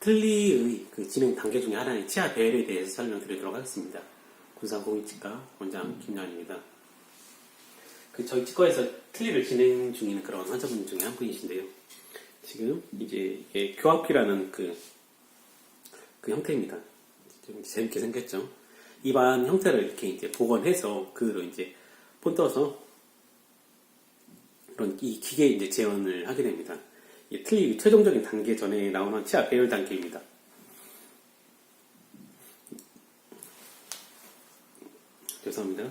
틀리의 그 진행 단계 중에 하나인 치아 배열에 대해서 설명드리도록 하겠습니다. 군산공익치과 원장 김양입니다. 그 저희 치과에서 틀니를 진행 중인 그런 환자분 중에 한 분이신데요. 지금 이제 이게 교합기라는 그, 그 형태입니다. 좀 재밌게 생겼죠. 입안 형태를 이렇게 이제 복원해서 그로 이제 폰 떠서 그런 이 기계 이제 재현을 하게 됩니다. 이 틀리 최종적인 단계 전에 나오는 치아 배열 단계입니다. 죄송합니다.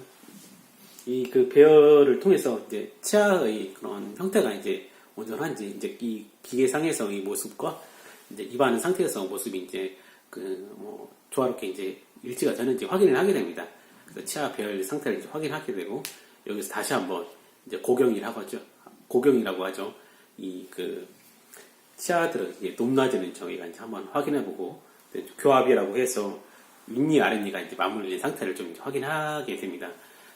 이 그 배열을 통해서 이제 치아의 그런 형태가 이제 온전한지 이제 이 기계상에서의 모습과 이제 입안 상태에서 모습이 이제 그 뭐 조화롭게 이제 일치가 되는지 확인을 하게 됩니다. 그래서 치아 배열 상태를 이제 확인하게 되고 여기서 다시 한번 이제 고경이라고 하죠. 고경이라고 하죠. 이그 치아들은 이제 높낮이는 저희가 이제 한번 확인해보고 교합이라고 해서 윗니 아랫니가 이제 맞물린 상태를 좀 확인하게 됩니다.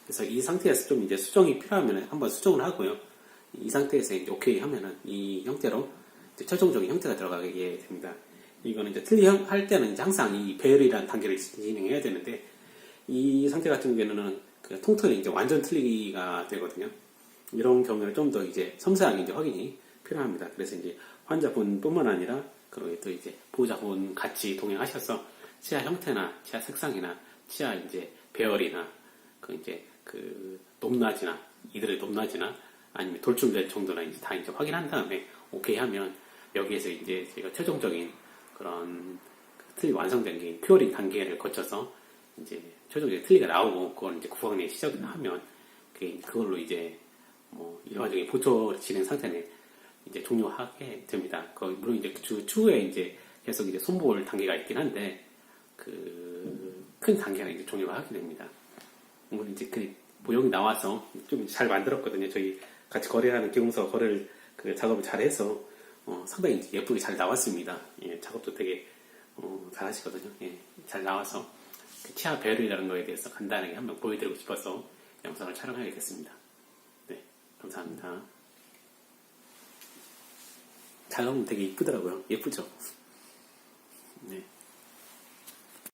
그래서 이 상태에서 좀 이제 수정이 필요하면 한번 수정을 하고요. 이 상태에서 이제 오케이 하면은 이 형태로 최종적인 형태가 들어가게 됩니다. 이거는 이제 틀리 할 때는 이제 항상 이 배열이라는 단계를 진행해야 되는데 이 상태 같은 경우에는 그 통틀이 이제 완전 틀리가 되거든요. 이런 경우에는 좀 더 이제 섬세하게 이제 확인이 필요합니다. 그래서 이제 환자분뿐만 아니라 그리고 또 이제 보호자분 같이 동행하셔서 치아 형태나 치아 색상이나 치아 이제 배열이나 그 이제 그 높낮이나 이들의 높낮이나 아니면 돌출될 정도나 이제 다 이제 확인한 다음에 오케이 하면 여기에서 이제 저희가 최종적인 그런 그 틀리 완성된 게 퓨어링 단계를 거쳐서 이제 최종적인 틀리가 나오고 그걸 이제 구강내 시작을 하면 그걸로 이제 뭐 일반적인 보초 진행 상태는 이제 종료하게 됩니다. 거의 물론 이제 주 추후에 이제 계속 이제 손볼 단계가 있긴 한데 그 큰 단계가 이제 종료가 하게 됩니다. 오늘 이제 그 모형이 나와서 좀 잘 만들었거든요. 저희 같이 거래하는 기공사 거래를 그 작업을 잘 해서 어, 상당히 예쁘게 잘 나왔습니다. 예, 작업도 되게 어, 잘 하시거든요. 예, 잘 나와서 그 치아 배열이라는 거에 대해서 간단하게 한번 보여드리고 싶어서 영상을 촬영하게 됐습니다. 네, 감사합니다. 다가오면 되게 이쁘더라고요. 예쁘죠? 네.